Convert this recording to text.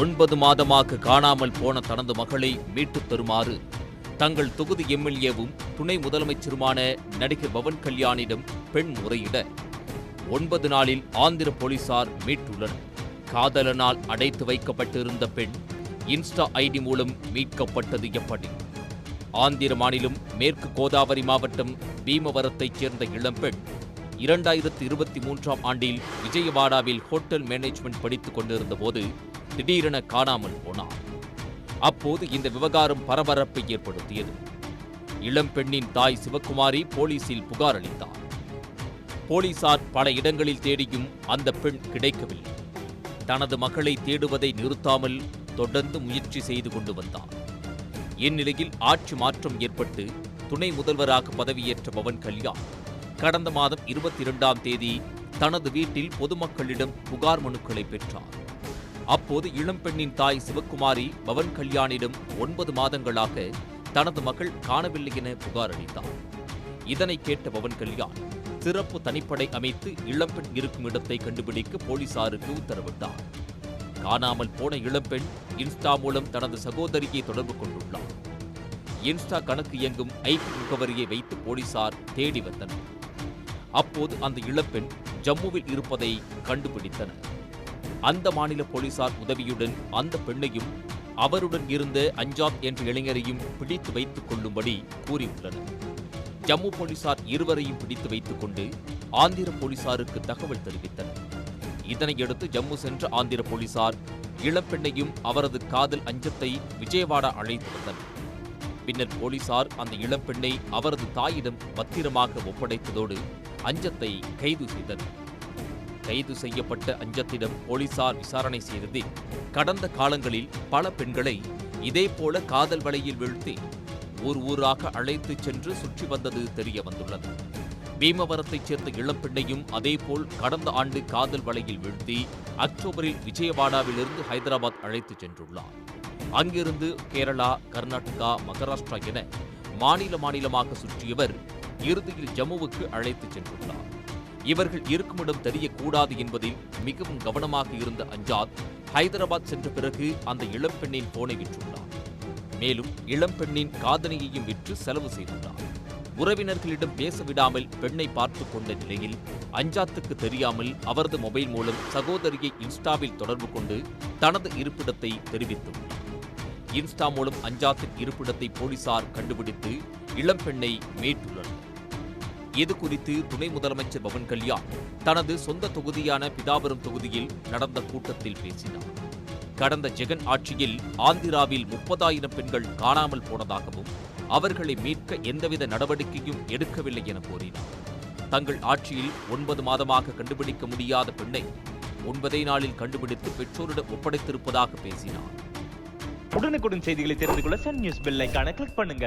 ஒன்பது மாதமாக காணாமல் போன தனது மகளை மீட்டுத் தருமாறு தங்கள் தொகுதி எம்எல்ஏவும் துணை முதலமைச்சருமான நடிகர் பவன் கல்யாணிடம் பெண் முறையிட ஒன்பது நாளில் ஆந்திர போலீசார் மீட்டுள்ளனர். காதலனால் அடைத்து வைக்கப்பட்டிருந்த பெண் இன்ஸ்டா ஐடி மூலம் மீட்கப்பட்டது எப்படி? ஆந்திர மாநிலம் மேற்கு கோதாவரி மாவட்டம் பீமவரத்தைச் சேர்ந்த இளம்பெண் இரண்டாயிரத்து இருபத்தி மூன்றாம் ஆண்டில் விஜயவாடாவில் ஹோட்டல் மேனேஜ்மெண்ட் படித்துக் கொண்டிருந்த போது திடீரென காணாமல் போனார் அப்போது இந்த விவகாரம் பரபரப்பை ஏற்படுத்தியது. இளம்பெண்ணின் தாய் சிவகுமாரி போலீசில் புகார் அளித்தார். போலீசார் பல இடங்களில் தேடியும் அந்த பெண் கிடைக்கவில்லை. தனது மகளை தேடுவதை நிறுத்தாமல் தொடர்ந்து முயற்சி செய்து கொண்டு வந்தார் இந்நிலையில் ஆட்சி மாற்றம் ஏற்பட்டு துணை முதல்வராக பதவியேற்ற பவன் கல்யாண் கடந்த மாதம் இருபத்தி இரண்டாம் தேதி தனது வீட்டில் பொதுமக்களிடம் புகார் மனுக்களை பெற்றார். அப்போது இளம்பெண்ணின் தாய் சிவக்குமாரி பவன் கல்யாணிடம் ஒன்பது மாதங்களாக தனது மகள் காணவில்லை என புகார் அளித்தார். இதனை கேட்ட பவன் கல்யாண் சிறப்பு தனிப்படை அமைத்து இளம்பெண் இருக்கும் இடத்தை கண்டுபிடிக்க போலீசாருக்கு உத்தரவிட்டார். காணாமல் போன இளம்பெண் இன்ஸ்டா மூலம் தனது சகோதரியை தொடர்பு கொண்டுள்ளார். இன்ஸ்டா கணக்கு இயங்கும் ஐபி முகவரியை வைத்து போலீசார் தேடி வந்தனர். அப்போது அந்த இளம்பெண் ஜம்முவில் இருப்பதை கண்டுபிடித்தனர். அந்த மாநில போலீசார் உதவியுடன் அந்த பெண்ணையும் அவருடன் இருந்த அஞ்சாப் என்ற இளைஞரையும் பிடித்து வைத்துக் கொள்ளும்படி கூறியுள்ளனர். ஜம்மு போலீசார் இருவரையும் பிடித்து வைத்துக் கொண்டு ஆந்திர போலீசாருக்கு தகவல் தெரிவித்தனர். இதனையடுத்து ஜம்மு சென்ற ஆந்திர போலீசார் இளம்பெண்ணையும் அவரது காதல் அஞ்சத்தை விஜயவாடா அழைத்து வந்தனர். பின்னர் போலீசார் அந்த இளம்பெண்ணை அவரது தாயிடம் பத்திரமாக ஒப்படைத்ததோடு அஞ்சத்தை கைது செய்தனர். கைது செய்யப்பட்ட அஞ்சத்திடம் போலீசார் விசாரணை செய்தது கடந்த காலங்களில் பல பெண்களை இதேபோல காதல் வலையில் வீழ்த்தி ஊர் ஊராக அழைத்துச் சென்று சுற்றி வந்தது தெரிய வந்துள்ளது. பீமவரத்தைச் சேர்ந்த இளம்பெண்ணையும் அதேபோல் கடந்த ஆண்டு காதல் வலையில் வீழ்த்தி அக்டோபரில் விஜயவாடாவிலிருந்து ஹைதராபாத் அழைத்துச் சென்றுள்ளார். அங்கிருந்து கேரளா கர்நாடகா மகாராஷ்டிரா என மாநில மாநிலமாக சுற்றியவர் இறுதியில் ஜம்முவுக்கு அழைத்துச் சென்றுள்ளார். இவர்கள் இருக்குமிடம் தெரியக்கூடாது என்பதில் மிகவும் கவனமாக இருந்த அஞ்சாத் ஹைதராபாத் சென்ற பிறகு அந்த இளம்பெண்ணின் போனை விற்றுள்ளார். மேலும் இளம்பெண்ணின் காதணியையும் விற்று செலவு செய்துள்ளார். உறவினர்களிடம் பேச விடாமல் பெண்ணை பார்த்து கொண்ட நிலையில் அஞ்சாத்துக்கு தெரியாமல் அவரது மொபைல் மூலம் சகோதரியை இன்ஸ்டாவில் தொடர்பு கொண்டு தனது இருப்பிடத்தை தெரிவித்துள்ளார். இன்ஸ்டா மூலம் அஞ்சாத்தின் இருப்பிடத்தை போலீசார் கண்டுபிடித்து இளம்பெண்ணை மீட்டுள்ளனர். இது குறித்து துணை முதலமைச்சர் பவன் கல்யாண் தனது சொந்த தொகுதியான பிதாபுரம் தொகுதியில் நடந்த கூட்டத்தில் பேசினார். கடந்த ஜெகன் ஆட்சியில் ஆந்திராவில் முப்பதாயிரம் பெண்கள் காணாமல் போனதாகவும் அவர்களை மீட்க எந்தவித நடவடிக்கையும் எடுக்கவில்லை என கூறினார் தங்கள் ஆட்சியில் ஒன்பது மாதமாக கண்டுபிடிக்க முடியாத பெண்ணை ஒன்பதே நாளில் கண்டுபிடித்து பெற்றோரிடம் ஒப்படைத்திருப்பதாக பேசினார். உடனுக்குடன் செய்திகளை தெரிந்து கொள்ள சன் நியூஸ் பெல்லைக்கான கிளிக் பண்ணுங்க.